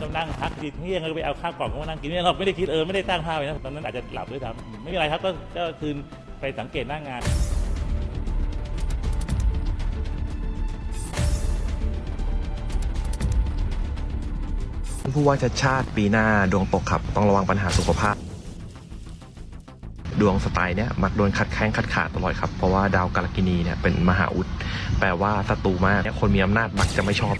ก็นั่งพักทีเที่ยงก็ไปเอาข้าวกล่องก็มานั่งกินเนี่ยเราไม่ได้คิดเออไม่ได้ตั้งภาพไว้นะตอนนั้นอาจจะหลับด้วยซ้ำไม่เป็นไรครับก็ก็คืนไปสังเกตหน้างานผู้ว่าชัดชาติปีหน้าดวงตกครับ ต้องระวังปัญหาสุขภาพ ดวงสไตล์เนี้ยมักโดนขัดแข้งขัดขาตลอดครับ เพราะว่าดาวกาลกินีเนี่ยเป็นมหาอุดแปลว่าศัตรูมากคนมีอำนาจมักจะไม่ชอบ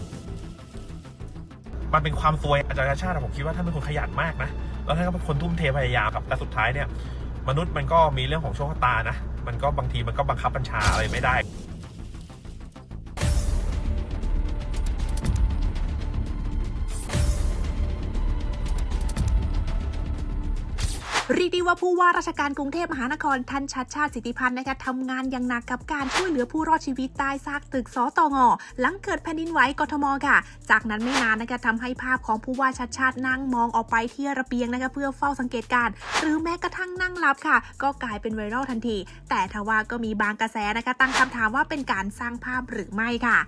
มันเป็นความซวยอาจารย์ชาติผมคิดว่าท่านเป็นคนขยันมากนะแล้วท่านก็เป็นคนทุ่มเทพยายามครับแต่สุดท้ายเนี่ย มนุษย์มันก็มีเรื่องของโชคชะตานะ มันก็บางทีมันก็บังคับบัญชาอะไรไม่ได้ เรียกได้ว่าผู้ว่าราชการกรุงเทพมหานครท่านชัดชาติสิทธิพันธ์นะคะทำงานอย่างหนักกับการช่วยเหลือผู้รอดชีวิตใต้ซากตึกสตงหลังเกิดแผ่นดินไหวกทมค่ะ จากนั้นไม่นานนะคะทำให้ภาพของผู้ว่าชัดชาตินั่งมองออกไปที่ระเบียงนะคะเพื่อเฝ้าสังเกตการณ์หรือแม้กระทั่งนั่งหลับค่ะ ก็กลายเป็นไวรัลทันที แต่ทว่าก็มีบางกระแสนะคะ ตั้งคำถามว่าเป็นการสร้างภาพหรือไม่ค่ะ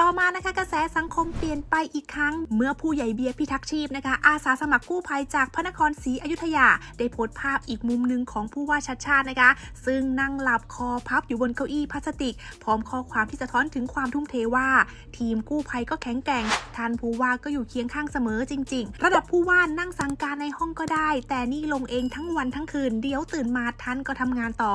ต่อมานะคะกระแสสังคมเปลี่ยนไปอีกครั้ง เมื่อผู้ใหญ่เบียร์พิทักษ์ชีพนะคะ อาสาสมัครกู้ภัยจากพระนครศรีอยุธยา ได้โพสต์ภาพอีกมุมหนึ่งของผู้ว่าชัดชาตินะคะ ซึ่งนั่งหลับคอพับอยู่บนเก้าอี้พลาสติก พร้อมข้อความที่สะท้อนถึงความทุ่มเทว่า ทีมกู้ภัยก็แข็งแกร่งท่านผู้ว่าก็อยู่เคียงข้างเสมอจริง ๆ ระดับผู้ว่านั่งสั่งการในห้องก็ได้ แต่นี่ลงเองทั้งวันทั้งคืนเดี๋ยวตื่นมาท่านก็ทำงานต่อ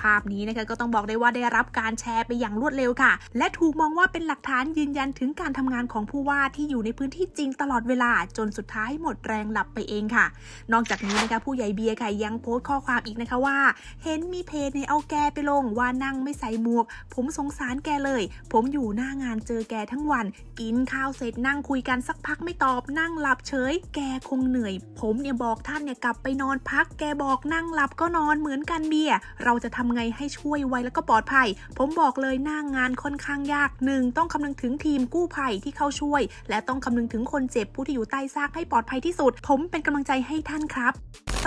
ภาพนี้นะคะก็ต้องบอกได้ว่าได้รับการแชร์ไปอย่างรวดเร็วค่ะ และถูกมองว่าเป็นหลักฐานยืนยันถึงการทำงานของผู้ว่าที่อยู่ในพื้นที่จริงตลอดเวลาจนสุดท้ายหมดแรงหลับไปเองค่ะ นอกจากนี้นะคะผู้ใหญ่เบียร์ค่ะยังโพสต์ข้อความอีกนะคะว่า เห็นมีเพจในยเอาแกไปลงว่านั่งไม่ใส่หมวก ผมสงสารแกเลย ผมอยู่หน้างานเจอแกทั้งวัน กินข้าวเสร็จนั่งคุยกันสักพักไม่ตอบนั่งหลับเฉย แกคงเหนื่อย ผมเนี่ยบอกท่านเนี่ยกลับไปนอนพัก แกบอกนั่งหลับก็นอนเหมือนกันเบียร์เราจะทำไงให้ช่วยไวแล้วก็ปลอดภัย ผมบอกเลยหน้างงานค่อนข้างยากหนึ่งต้องคำนึงถึงทีมกู้ภัยที่เข้าช่วย และต้องคำนึงถึงคนเจ็บผู้ที่อยู่ใต้ซากให้ปลอดภัยที่สุด ผมเป็นกำลังใจให้ท่านครับ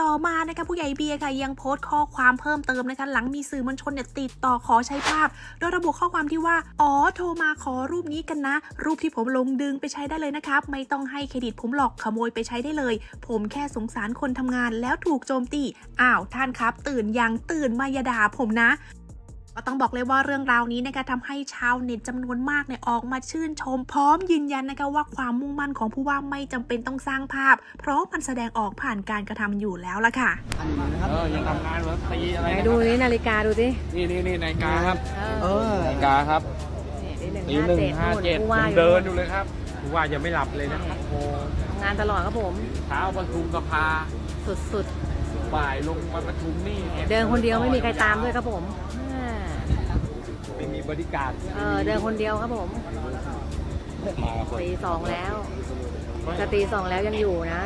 ต่อมานะคะผู้ใหญ่เบียร์ค่ะยังโพสต์ข้อความเพิ่มเติมนะคะหลังมีสื่อมวลชนเนี่ยติดต่อขอใช้ภาพ โดยระบุข้อความที่ว่า อ๋อโทรมาขอรูปนี้กันนะ รูปที่ผมลงดึงไปใช้ได้เลยนะครับ ไม่ต้องให้เครดิตผมหรอกขโมยไปใช้ได้เลย ผมแค่สงสารคนทำงานแล้วถูกโจมตีอ้าวท่านครับ ตื่นยังตื่นมายาดาผมนะ ก็ต้องบอกเลยว่าเรื่องราวนี้นะคะทำให้ชาวเน็ตจำนวนมากเนี่ยออกมาชื่นชม พร้อมยืนยันนะคะว่าความมุ่งมั่นของผู้ว่าไม่จำเป็นต้องสร้างภาพ เพราะมันแสดงออกผ่านการกระทำอยู่แล้วละค่ะเออยังทำงานแบบตีอะไรไหนนะดูนี่นาฬิกาดูสินี่นี่นี่นาฬิกาครับเออนาฬิกาครับนี่ตีหนึ่งหนึ่งห้าห้าเจ็เจ็ดดผู้ว่ายังอยู่เดินอยู่เลยครับผู้ว่ายังไม่หลับเลยนะครับโอ้ทำงานตลอดครับผมเช้าประชุมสภาสุดบ่ายลงมาประชุมนี่ๆเดินคนเดียวไม่มีใครตามด้วยครับผม อ่าไม่มีบริการเออเดินคนเดียวครับผมมาคนตีสองแล้วจะตีสองแล้วยังอยู่นะ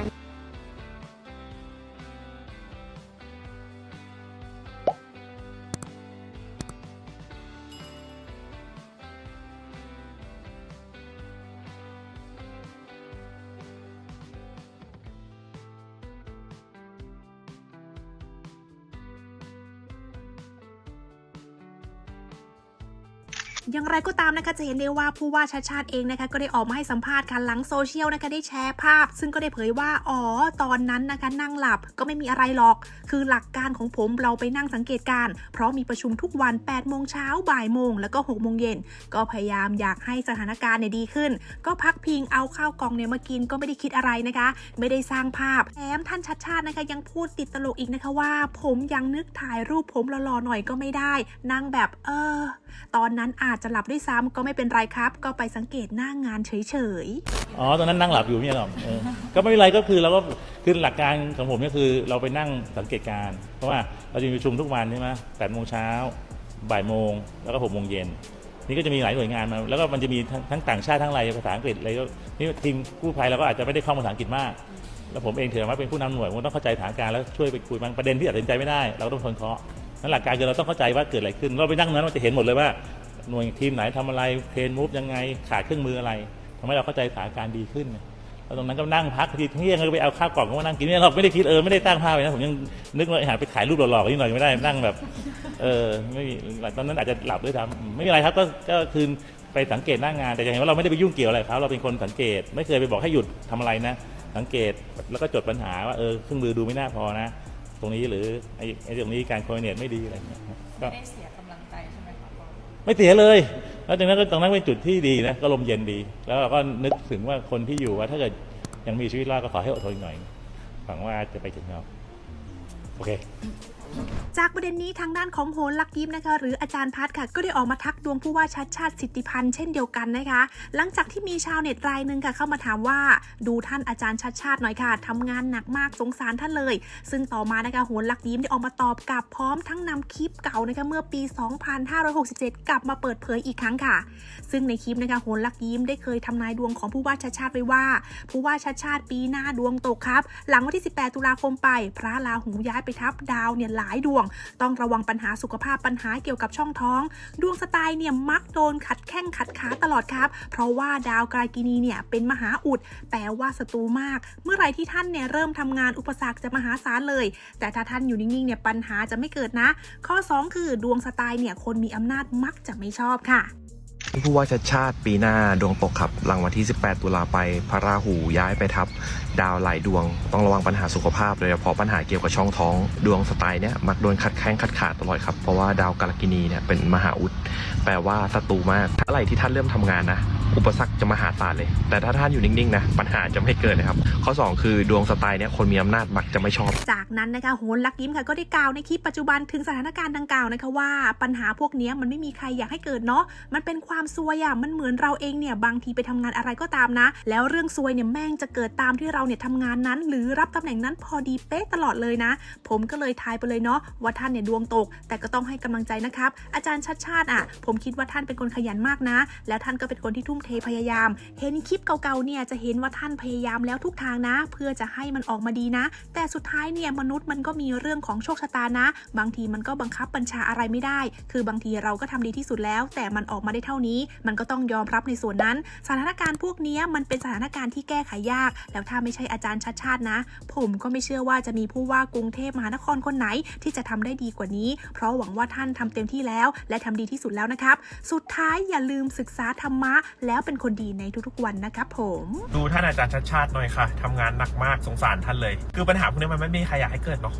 อย่างไรก็ตามนะคะจะเห็นได้ว่าผู้ว่าชาติชาติเองนะคะก็ได้ออกมาให้สัมภาษณ์ค่ะหลังโซเชียลนะคะได้แชร์ภาพ ซึ่งก็ได้เผยว่าอ๋อตอนนั้นนะคะนั่งหลับก็ไม่มีอะไรหรอก คือหลักการของผมเราไปนั่งสังเกตการ์เพราะมีประชุมทุกวัน8โมงเช้าบ่ายโมงแล้วก็6โมงเย็นก็พยายามอยากให้สถานการณ์เนี่ยดีขึ้น ก็พักพิงเอาข้าวกล่องเนี่ยมากินก็ไม่ได้คิดอะไรนะคะ ไม่ได้สร้างภาพแถมท่านชัดชาตินะคะยังพูดติดตลกอีกนะคะว่า ผมยังนึกถ่ายรูปผมหล่อๆหน่อยก็ไม่ได้ นั่งแบบเออ ตอนนั้นอาาจจะหลับด้วยซ้ำก็ไม่เป็นไรครับ ก็ไปสังเกตหน้างานเฉยๆ อ๋อ ตอนนั้นนั่งหลับอยู่ไม่ใช่หรอเออก็ไม่เป็นไรก็คือเราก็คือหลักการของผมก็คือเราไปนั่งสังเกตการ เพราะว่าเราจะมีประชุมทุกวันใช่ไหมแปดโมงเช้าบ่ายโมงแล้วก็หกโมงเย็นนี่ก็จะมีหลายหน่วยงานมาแล้วก็มันจะมีทั้งต่างชาติทั้งไรภาษาอังกฤษอะไรก็นี่ทีมกู้ภัยเราก็อาจจะไม่ได้คล่องภาษาอังกฤษมาก แล้วผมเองถือว่าเป็นผู้นำหน่วยผมต้องเข้าใจสถานการณ์แล้วช่วยไปคุยบางประเด็นที่ตัดสินใจไม่ได้ เราก็ต้องทนเคาะนั่นหลักการคือเราต้องเข้าใจว่าเกิดอะไรขึ้น เราไปนั่งนั้นเราจะเห็นหมดเลยว่า หน่วยทีมไหนทำอะไรเทรนมูฟยังไงขาดเครื่องมืออะไรทำให้เราเข้าใจสถานการณ์ดีขึ้นไงแล้วตรงนั้นก็นั่งพักทีเที่ยงก็ไปเอาข้าวกล่องก็มานั่งกินเนี่ยเราไม่ได้คิดเออไม่ได้ตั้งภาพไว้นะผมยังนึกว่าหาไปถ่ายรูปหล่อๆนิดหน่อยไม่ได้นั่งแบบเออไม่มีตอนนั้นอาจจะหลับด้วยซ้ำไม่เป็นไรครับก็ก็คืนไปสังเกตหน้างาน แต่จะเห็นว่าเราไม่ได้ไปยุ่งเกี่ยวอะไรกับเขาเราเป็นคนสังเกต ไม่เคยไปบอกให้หยุดทำอะไรนะ สังเกตแล้วก็จดปัญหาว่าเออเครื่องมือดูไม่น่าพอนะ ตรงนี้หรือไอ้ไอ้ตรงนี้การโคอร์ดิเนตไม่ดีอะไรเงี้ยก็ ไม่เสียเลย แล้วจากนั้นก็ตรงนั้นเป็นจุดที่ดีนะก็ลมเย็นดี แล้วเราก็นึกถึงว่าคนที่อยู่ว่าถ้าเกิดยังมีชีวิตรอดก็ขอให้อดทนอีกหน่อยหวังว่าจะไปถึงเราโอเค จากประเด็นนี้ทางด้านของโหนลักยิ้มนะคะ หรืออาจารย์พัฒค่ะ ก็ได้ออกมาทักดวงผู้ว่าชัดชาติสิทธิพันธ์เช่นเดียวกันนะคะ หลังจากที่มีชาวเน็ตรายหนึ่งค่ะเข้ามาถามว่า ดูท่านอาจารย์ชัดชาติหน่อยค่ะทำงานหนักมากสงสารท่านเลย ซึ่งต่อมานะคะโหนลักยิ้มได้ออกมาตอบกลับพร้อมทั้งนำคลิปเก่านะคะเมื่อปี 2567 กลับมาเปิดเผยอีกครั้งค่ะ ซึ่งในคลิปนะคะโหนลักยิ้มได้เคยทำนายดวงของผู้ว่าชัดชาติไว้ว่า ผู้ว่าชัดชาติปีหน้าดวงตกครับ หลังวันที่ 18 ตุลาคมไป พระราหูย้ายไปทับดาวเนี่ยหลายดวงต้องระวังปัญหาสุขภาพปัญหาเกี่ยวกับช่องท้อง ดวงสไตล์เนี่ยมักโดนขัดแข้งขัดขาตลอดครับ เพราะว่าดาวกรากินีเนี่ยเป็นมหาอุดแปลว่าศัตรูมาก เมื่อไรที่ท่านเนี่ยเริ่มทำงานอุปสรรคจะมหาศาลเลย แต่ถ้าท่านอยู่นิ่งๆเนี่ยปัญหาจะไม่เกิดนะ ข้อ 2 คือดวงสไตล์เนี่ยคนมีอำนาจมักจะไม่ชอบค่ะผู้ว่าชัดชาติปีหน้าดวงตกครับหลังวันที่ 18 ตุลาไปพระราหูย้ายไปทับ ดาวหลายดวง ต้องระวังปัญหาสุขภาพโดยเฉพาะปัญหาเกี่ยวกับช่องท้อง ดวงสไตล์เนี้ยมักโดนขัดแข้งขัดขาดตลอดครับ เพราะว่าดาวกาลกินีเนี่ยเป็นมหาอุดแปลว่าศัตรูมากถ้าอะไรที่ท่านเริ่มทำงานนะอุปสรรคจะมหาศาลเลย แต่ถ้าท่านอยู่นิ่งๆนะปัญหาจะไม่เกิดนะครับ ข้อ 2 คือดวงสไตล์เนี้ยคนมีอำนาจมักจะไม่ชอบ จากนั้นนะคะโหนลักยิ้มค่ะก็ได้กล่าวในคลิปปัจจุบันถึงสถานการณ์ดังกล่าวนะคะว่าปัญหาพวกนี้มันไม่มีใครอยากให้เกิดเนาะมันเป็นความซวยอะมันเหมือนเราเองเนี่ยบางทีไปทำงานอะไรก็ตามนะ แล้วเรื่องซวยเนี่ยแม่งจะเกิดตามที่เราเนี่ยทำงานนั้น หรือรับตำแหน่งนั้นพอดีเป๊ะตลอดเลยนะ ผมก็เลยทายไปเลยเนาะว่าท่านเนี่ยดวงตก แต่ก็ต้องให้กำลังใจนะครับ อาจารย์ชัดชาติอะ ผมคิดว่าท่านเป็นคนขยันมากนะ แล้วท่านก็เป็นคนที่ทุ่มเทพยายาม เห็นคลิปเก่าๆเนี่ยจะเห็นว่าท่านพยายามแล้วทุกทางนะ เพื่อจะให้มันออกมาดีนะ แต่สุดท้ายเนี่ยมนุษย์มันก็มีเรื่องของโชคชะตานะ บางทีมันก็บังคับบัญชาอะไรไม่ได้ คือบางทีเราก็ทำดีที่สุดแล้ว แต่มันออกมาได้เท่านี้ มันก็ต้องยอมรับในส่วนนั้น สถานการณ์พวกนี้มันเป็นสถานการณ์ที่แก้ไขยาก แล้วถ้าไม่ใช่อาจารย์ชัดชาตินะ ผมก็ไม่เชื่อว่าจะมีผู้ว่ากรุงเทพมหานครคนไหนที่จะทำได้ดีกว่านี้ เพราะหวังว่าท่านทำเต็มที่แล้ว และทำดีที่สุดแล้วนะครับ สุดท้ายอย่าลืมศึกษาธรรมะ แล้วเป็นคนดีในทุกๆวันนะครับผมดูท่านอาจารย์ชัดชาติหน่อยค่ะทำงานหนักมากสงสารท่านเลย คือปัญหาพวกนี้มันไม่มีใครอยากให้เกิดเนาะ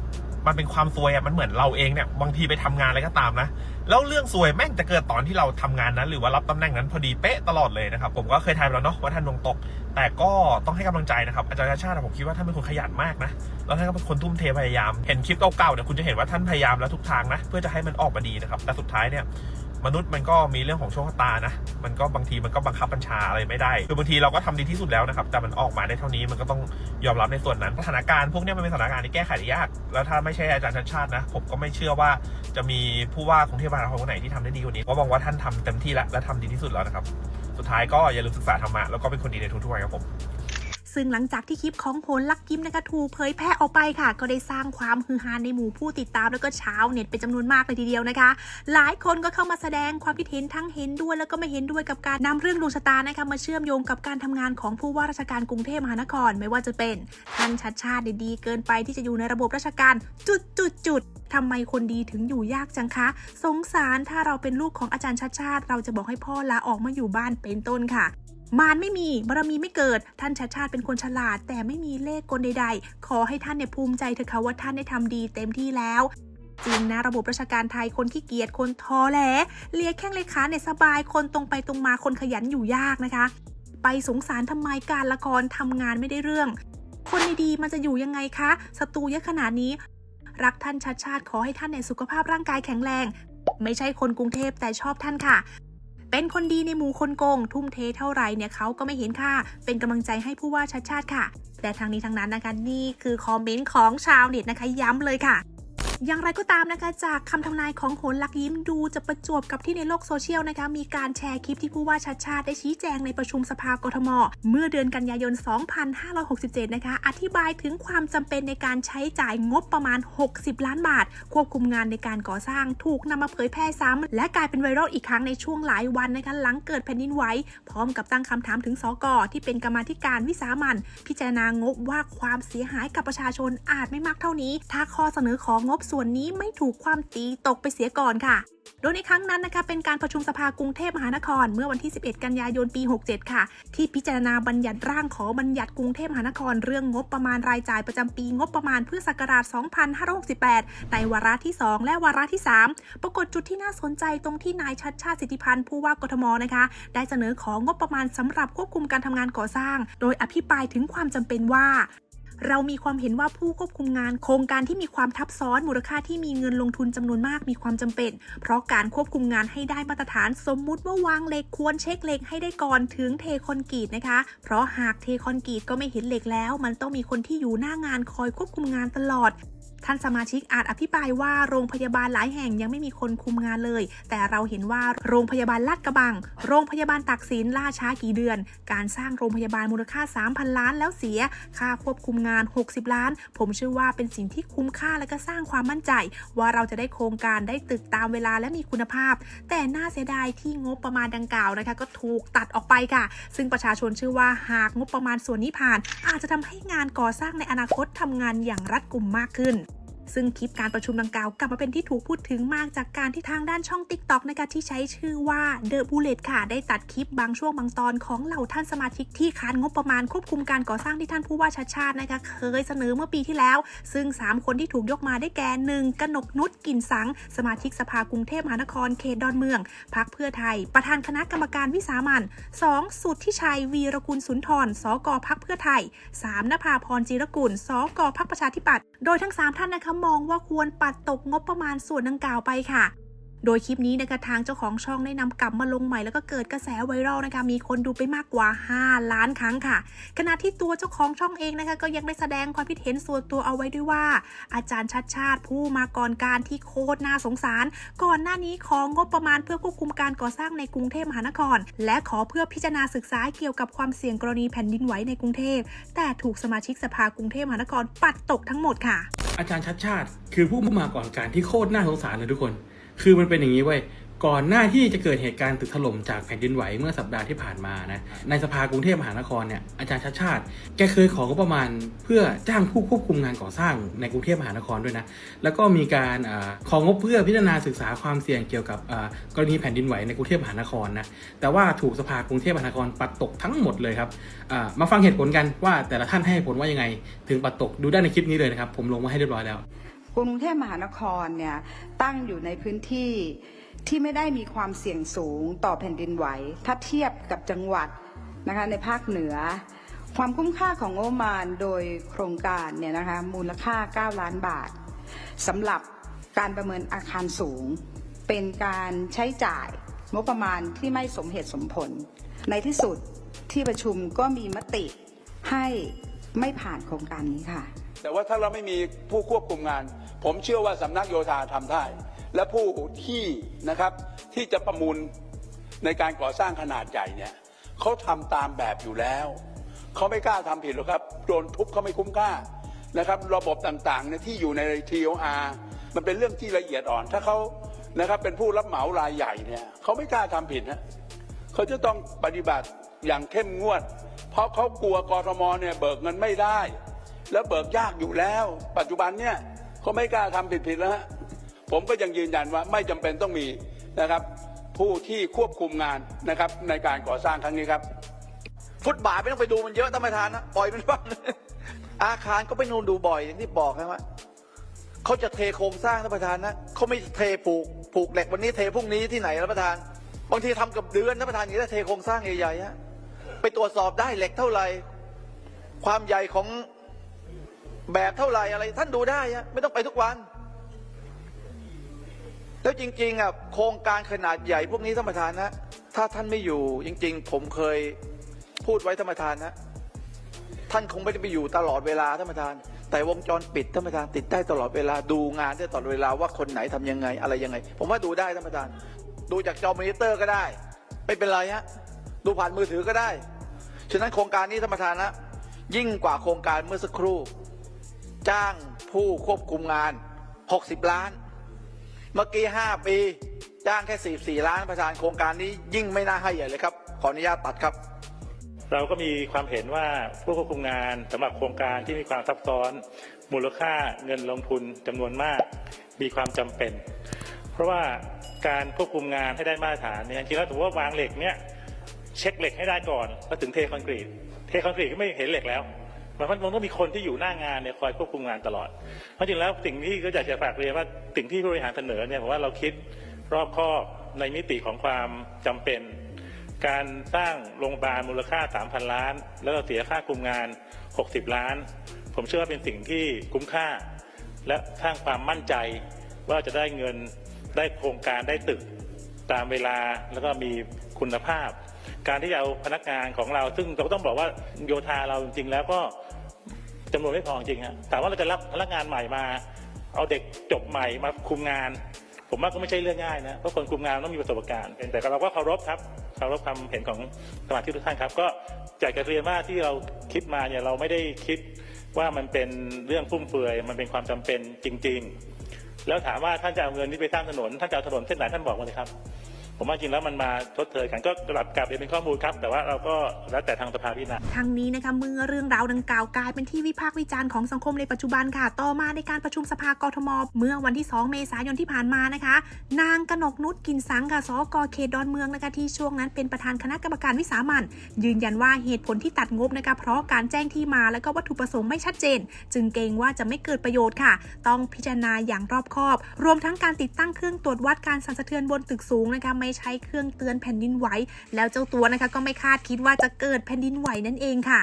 มันเป็นความซวยอะมันเหมือนเราเองเนี่ยบางทีไปทำงานอะไรก็ตามนะแล้วเรื่องซวยแม่งจะเกิดตอนที่เราทำงานนั้น หรือว่ารับตำแหน่งนั้นพอดีเป๊ะตลอดเลยนะครับผมก็เคยทายไปแล้วเนาะว่าท่านดวงตก แต่ก็ต้องให้กำลังใจนะครับอาจารย์ชาติผมคิดว่าท่านเป็นคนขยันมากนะแล้วท่านก็เป็นคนทุ่มเทพยายาม เห็นคลิปเก่าๆเนี่ยคุณจะเห็นว่าท่านพยายามแล้วทุกทางนะเพื่อจะให้มันออกมาดีนะครับแต่สุดท้ายเนี่ย มนุษย์มันก็มีเรื่องของโชคชะตานะ มันก็บางทีมันก็บังคับบัญชาอะไรไม่ได้ คือบางทีเราก็ทำดีที่สุดแล้วนะครับ แต่มันออกมาได้เท่านี้มันก็ต้องยอมรับในส่วนนั้น สถานการณ์พวกนี้มันเป็นสถานการณ์ที่แก้ไขได้ยาก แล้วถ้าไม่ใช่อาจารย์ชัดชาตินะ ผมก็ไม่เชื่อว่าจะมีผู้ว่ากรุงเทพมหานครคนไหนที่ทำได้ดีกว่านี้ก็มองว่าท่านทำเต็มที่แล้วและทำดีที่สุดแล้วนะครับ สุดท้ายก็อย่าลืมศึกษาธรรมะแล้วก็เป็นคนดีในทุกๆวันครับผม ซึ่งหลังจากที่คลิปของโหนลักยิ้มนะคะถูกเผยแพร่ออกไปค่ะ ก็ได้สร้างความฮือฮาในหมู่ผู้ติดตามแล้วก็ชาวเน็ตเป็นจำนวนมากเลยทีเดียวนะคะ หลายคนก็เข้ามาแสดงความคิดเห็นทั้งเห็นด้วย แล้วก็ไม่เห็นด้วยกับการนำเรื่องดวงชะตานะคะมาเชื่อมโยงกับการทำงานของผู้ว่าราชการกรุงเทพมหานครไม่ว่าจะเป็นท่านชัดชาติดีเกินไปที่จะอยู่ในระบบราชการจุดจุดจุดทำไมคนดีถึงอยู่ยากจังคะ สงสารถ้าเราเป็นลูกของอาจารย์ชัดชาติ เราจะบอกให้พ่อลาออกมาอยู่บ้านเป็นต้นค่ะ มารไม่มีบารมีไม่เกิด ท่านชัดชาติเป็นคนฉลาด แต่ไม่มีเลขกลใด ๆ ขอให้ท่านเนี่ยภูมิใจเถอะค่ะว่าท่านได้ทำดีเต็มที่แล้วจริงนะระบบราชการไทยคนขี้เกียจคนท้อแหลเลียแข้งเลขาเนี่ยสบายคนตรงไปตรงมาคนขยันอยู่ยากนะคะ ไปสงสารทำไมการละครทำงานไม่ได้เรื่อง คนดีๆมันจะอยู่ยังไงคะศัตรูเยอะขนาดนี้ รักท่านชัดชาติขอให้ท่านในยสุขภาพร่างกายแข็งแรง ไม่ใช่คนกรุงเทพแต่ชอบท่านค่ะ เป็นคนดีในหมู่คนโกง ทุ่มเทเท่าไรเนี่ยเขาก็ไม่เห็นค่า เป็นกำลังใจให้ผู้ว่าชัดชาติค่ะ แต่ทางนี้ทางนั้นนะคะนี่คือคอมเมนต์ของชาวเน็ตนะคะย้ำเลยค่ะ อย่างไรก็ตามนะคะจากคำทำนายของโหนลักยิ้มดูจะประจวบกับที่ในโลกโซเชียลนะคะมีการแชร์คลิปที่ผู้ว่าชัดชาติได้ชี้แจงในประชุมสภากทม เมื่อเดือนกันยายน 2567 นะคะ อธิบายถึงความจำเป็นในการใช้จ่ายงบประมาณ 60 ล้านบาท ควบคุมงานในการก่อสร้างถูกนำมาเผยแพร่ซ้ำและกลายเป็นไวรัลอีกครั้งในช่วงหลายวันนะคะหลังเกิดแผ่นดินไหวพร้อมกับตั้งคำถามถึงสกที่เป็นกรรมาธิการวิสามันพิจารณางบว่าความเสียหายกับประชาชนอาจไม่มากเท่านี้ ถ้าข้อเสนอของงบส่วนนี้ไม่ถูกความตีตกไปเสียก่อนค่ะ โดยในครั้งนั้นนะคะเป็นการประชุมสภากรุงเทพมหานคร เมื่อวันที่ 11 กันยายนปี 67 ค่ะ ที่พิจารณาบัญญัติร่างขอบัญญัติกรุงเทพมหานคร เรื่องงบประมาณรายจ่ายประจำปีงบประมาณพุทธศักราช 2568 ในวาระที่ 2 และวาระที่ 3 ปรากฏจุดที่น่าสนใจตรงที่นายชัดชาติสิทธิพันธ์ผู้ว่ากทมนะคะ ได้เสนอของงบประมาณสำหรับควบคุมการทำงานก่อสร้าง โดยอภิปรายถึงความจำเป็นว่า เรามีความเห็นว่าผู้ควบคุมงาน โครงการที่มีความทับซ้อนมูลค่าที่มีเงินลงทุนจำนวนมากมีความจำเป็น เพราะการควบคุมงานให้ได้มาตรฐานสมมุติว่าวางเหล็กควรเช็คเหล็กให้ได้ก่อนถึงเทคอนกรีตนะคะ เพราะหากเทคอนกรีตก็ไม่เห็นเหล็กแล้ว มันต้องมีคนที่อยู่หน้างานคอยควบคุมงานตลอด ท่านสมาชิกอาจอภิปรายว่าโรงพยาบาลหลายแห่งยังไม่มีคนคุมงานเลย แต่เราเห็นว่าโรงพยาบาลลาดกระบัง โรงพยาบาลตักสินล่าช้ากี่เดือน การสร้างโรงพยาบาลมูลค่า 3,000 ล้านแล้วเสีย ค่าควบคุมงาน 60 ล้าน ผมเชื่อว่าเป็นสิ่งที่คุ้มค่าและก็สร้างความมั่นใจ ว่าเราจะได้โครงการได้ตึกตามเวลาและมีคุณภาพ แต่น่าเสียดายที่งบประมาณดังกล่าวนะคะ ก็ถูกตัดออกไปค่ะ ซึ่งประชาชนเชื่อว่าหากงบประมาณส่วนนี้ผ่าน อาจจะทำให้งานก่อสร้างในอนาคตทำงานอย่างรัดกุมมากขึ้น ซึ่งคลิปการประชุมดังกล่าวกลับมาเป็นที่ถูกพูดถึงมากจากการที่ทางด้านช่อง TikTok นะคะที่ใช้ชื่อว่า The Bullet ค่ะ ได้ตัดคลิปบางช่วงบางตอนของเหล่าท่านสมาชิกที่ค้านงบประมาณควบคุมการก่อสร้างที่ท่านผู้ว่าชัดชาตินะคะเคยเสนอเมื่อปีที่แล้ว ซึ่ง 3 คนที่ถูกยกมาได้แก่หนึ่งกนกนุชกินสัง สมาชิกสภากรุงเทพมหานครเขตดอนเมืองพักเพื่อไทย ประธานคณะกรรมการวิสามัน 2. สุดทธิชัยวีรกุลสุนทรสกพักเพื่อไทย 3. นภาพรจิรกุลสกพักประชาธิปัตย์โดยทั้ง 3 ท่านนะคะมองว่าควรปัดตกงบประมาณส่วนดังกล่าวไปค่ะ โดยคลิปนี้นะคะทางเจ้าของช่องได้นำกลับมาลงใหม่แล้วก็เกิดกระแสไวรัลนะคะมีคนดูไปมากกว่า 5 ล้านครั้งค่ะ ขณะที่ตัวเจ้าของช่องเองนะคะก็ยังได้แสดงความคิดเห็นส่วนตัวเอาไว้ด้วยว่า อาจารย์ชัดชาติผู้มาก่อนการที่โคตรน่าสงสาร ก่อนหน้านี้ของงบประมาณเพื่อควบคุมการก่อสร้างในกรุงเทพมหานคร และขอเพื่อพิจารณาศึกษาเกี่ยวกับความเสี่ยงกรณีแผ่นดินไหวในกรุงเทพแต่ถูกสมาชิกสภากรุงเทพมหานครปัดตกทั้งหมดค่ะ อาจารย์ชัดชาติ คือผู้มาก่อนการที่โคตรน่าสงสารเลยทุกคน คือมันเป็นอย่างนี้เว้ยก่อนหน้าที่จะเกิดเหตุการณ์ตึกถล่มจากแผ่นดินไหวเมื่อสัปดาห์ที่ผ่านมานะในสภากรุงเทพมหานครเนี่ยอาจารย์ชัดชาติ แกเคยของบประมาณเพื่อจ้างผู้ควบคุมงานก่อสร้างในกรุงเทพมหานครด้วยนะแล้วก็มีการอาของงบเพื่อพิจารณาศึกษาความเสี่ยงเกี่ยวกับอ่ากรณีแผ่นดินไหวในกรุงเทพมหานครนะแต่ว่าถูกสภากรุงเทพมหานครปัดตกทั้งหมดเลยครับอ่ามาฟังเหตุผลกันว่าแต่ละท่านให้เหตุผลว่ายังไง ถึงปัดตกดูได้ในคลิปนี้เลยนะครับผมลงมาให้เรียบร้อยแล้ว กรุงเทพมหานครเนี่ยตั้งอยู่ในพื้นที่ที่ไม่ได้มีความเสี่ยงสูงต่อแผ่นดินไหว ถ้าเทียบกับจังหวัดนะคะในภาคเหนือ ความคุ้มค่าของงบมาณโดยโครงการเนี่ยนะคะมูลค่า 9 ล้านบาทสำหรับการประเมินอาคารสูง เป็นการใช้จ่ายงบประมาณที่ไม่สมเหตุสมผล ในที่สุดที่ประชุมก็มีมติให้ไม่ผ่านโครงการนี้ค่ะ แต่ว่าถ้าเราไม่มีผู้ควบคุมงาน ผมเชื่อว่าสำนักโยธาทำได้ และผู้ที่นะครับที่จะประมูลในการก่อสร้างขนาดใหญ่เนี่ยเขาทำตามแบบอยู่แล้วเขาไม่กล้าทำผิดหรอกครับโดนทุบเขาไม่คุ้มค่านะครับระบบต่างๆเนี่ยที่อยู่ใน TOR มันเป็นเรื่องที่ละเอียดอ่อน ถ้าเขานะครับเป็นผู้รับเหมารายใหญ่เนี่ยเขาไม่กล้าทำผิดนะเขาจะต้องปฏิบัติอย่างเข้มงวด เพราะเขากลัวกรทมเนี่ยเบิกเงินไม่ได้ แล้วเบิกยากอยู่แล้ว ปัจจุบันเนี่ย เขาไม่กล้าทำผิดๆแล้วฮะผมก็ยังยืนยันว่าไม่จำเป็นต้องมีนะครับ ผู้ที่ควบคุมงานนะครับในการก่อสร้างครั้งนี้ครับ ฟุตบาทไม่ต้องไปดูมันเยอะท่านประธานนะปล่อยมันบ้างอาคารก็ไปนูนดูบ่อยอย่างที่บอกนะว่าเขาจะเทโครงสร้างท่านประธานนะเขาไม่เทผูกผูกเหล็กวันนี้เทพรุ่งนี้ที่ไหนท่านประธาน บางทีทำกับเดือนท่านประธานอย่างนี้ถ้าเทโครงสร้างใหญ่ๆฮะไปตรวจสอบได้เหล็กเท่าไหร่ความใหญ่ของ แบบเท่าไหร่อะไร ท่านดูได้ฮะไม่ต้องไปทุกวัน แล้วจริงๆอะโครงการขนาดใหญ่พวกนี้ท่านประธานนะถ้าท่านไม่อยู่ จริง ๆ ผมเคยพูดไว้ท่านประธานนะท่านคงไม่ได้ไปอยู่ตลอดเวลาท่านประธาน แต่วงจรปิดท่านประธานติดได้ตลอดเวลาดูงานได้ตลอดเวลาว่าคนไหนทำยังไงอะไรยังไง ผมว่าดูได้ท่านประธาน ดูจากจอมอนิเตอร์ก็ได้ไม่เป็นไรฮะดูผ่านมือถือก็ได้ฉะนั้นโครงการนี้ท่านประธานนะยิ่งกว่าโครงการเมื่อสักครู่ จ้างผู้ควบคุมงาน 60 ล้าน เมื่อกี้ 5 ปี จ้างแค่ 44 ล้านประธานโครงการนี้ยิ่งไม่น่าให้ใหญ่เลยครับ ขออนุญาตตัดครับ เราก็มีความเห็นว่าผู้ควบคุมงานสำหรับโครงการที่มีความซับซ้อน มูลค่าเงินลงทุนจำนวนมาก มีความจำเป็น เพราะว่าการควบคุมงานให้ได้มาตรฐานเนี่ยจริงๆแล้วถือว่าวางเหล็กเนี่ยเช็คเหล็กให้ได้ก่อนแล้วถึงเทคอนกรีต เทคอนกรีตก็ไม่เห็นเหล็กแล้ว มายความว่ามันต้องมีคนที่อยู่หน้างานเนี่ยคอยควบคุมงานตลอด เพราะจริงแล้วสิ่งที่ก็อยากจะฝากเรียนว่าสิ่งที่ผู้บริหารเสนอเนี่ยผมว่าเราคิดรอบคอบในมิติของความจำเป็น การสร้างโรงพยาบาลมูลค่า 3,000 ล้าน แล้วเราเสียค่าคุมงาน 60 ล้าน ผมเชื่อว่าเป็นสิ่งที่คุ้มค่า และสร้างความมั่นใจว่าจะได้เงินได้โครงการได้ตึกตามเวลาแล้วก็มีคุณภาพ การที่จะเอาพนักงานของเรา ซึ่งเราต้องบอกว่าโยธาเราจริงๆแล้วก็ จำนวนไม่พอจริงฮะแต่ว่าเราจะรับพนักงานใหม่มา เอาเด็กจบใหม่มาคุมงาน ผมว่าก็ไม่ใช่เรื่องง่ายนะเพราะคนคุมงานต้องมีประสบการณ์แต่เราก็เคารพครับเคารพความเห็นของสมาชิกทุกท่านครับ ก็อยากจะเรียนว่าที่เราคิดมาเนี่ยเราไม่ได้คิดว่ามันเป็นเรื่องฟุ่มเฟือย มันเป็นความจำเป็นจริง ๆ แล้วถามว่าท่านจะเอาเงินนี้ไปสร้างถนนท่านจะเอาถนนเส้นไหนท่านบอกมาเลยครับ ผมว่าจริงแล้วมันมาทดเทยกันก็กลับกลับเรียนเป็นข้อมูลครับ แต่ว่าเราก็แล้วแต่ทางสภาพิจารณาทั้งนี้นะคะเมื่อเรื่องราวดังกล่าวกลายเป็นที่วิพากษ์วิจารณ์ของสังคมในปัจจุบันค่ะ ต่อมาในการประชุมสภากทม เมื่อวันที่ 2 เมษายนที่ผ่านมานะคะ นางกนกนุชกินสังค่ะสกเขตดอนเมืองนะคะที่ช่วงนั้นเป็นประธานคณะกรรมการวิสามันยืนยันว่าเหตุผลที่ตัดงบนะคะเพราะการแจ้งที่มาและก็วัตถุประสงค์ไม่ชัดเจน จึงเกรงว่าจะไม่เกิดประโยชน์ค่ะ ต้องพิจารณาอย่างรอบคอบ รวมทั้งการติดตั้งเครื่องตรวจวัดการสั่นสะเทือนบนตึกสูงนะคะไม่ใช้เครื่องเตือนแผ่นดินไหว แล้วเจ้าตัวนะคะก็ไม่คาดคิดว่าจะเกิดแผ่นดินไหวนั่นเองค่ะ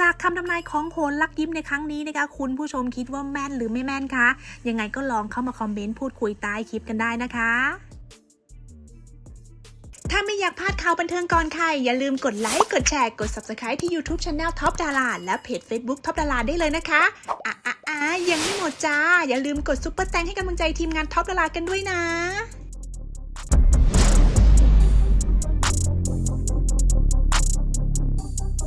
จากคำทำนายของโหนลักยิ้มในครั้งนี้นะคะคุณผู้ชมคิดว่าแม่นหรือไม่แม่นคะ ยังไงก็ลองเข้ามาคอมเมนต์พูดคุยใต้คลิปกันได้นะคะ ถ้าไม่อยากพลาดข่าวบันเทิงก่อนใครอย่าลืมกดไลค์กดแชร์กด Subscribe ที่ YouTube Channel Top Dara และเพจ Facebook Top Dara ได้เลยนะคะอะอะอะยังไม่หมดจ้า อย่าลืมกดซุปเปอร์แตงให้กำลังใจทีมงาน Top Dara กันด้วยนะ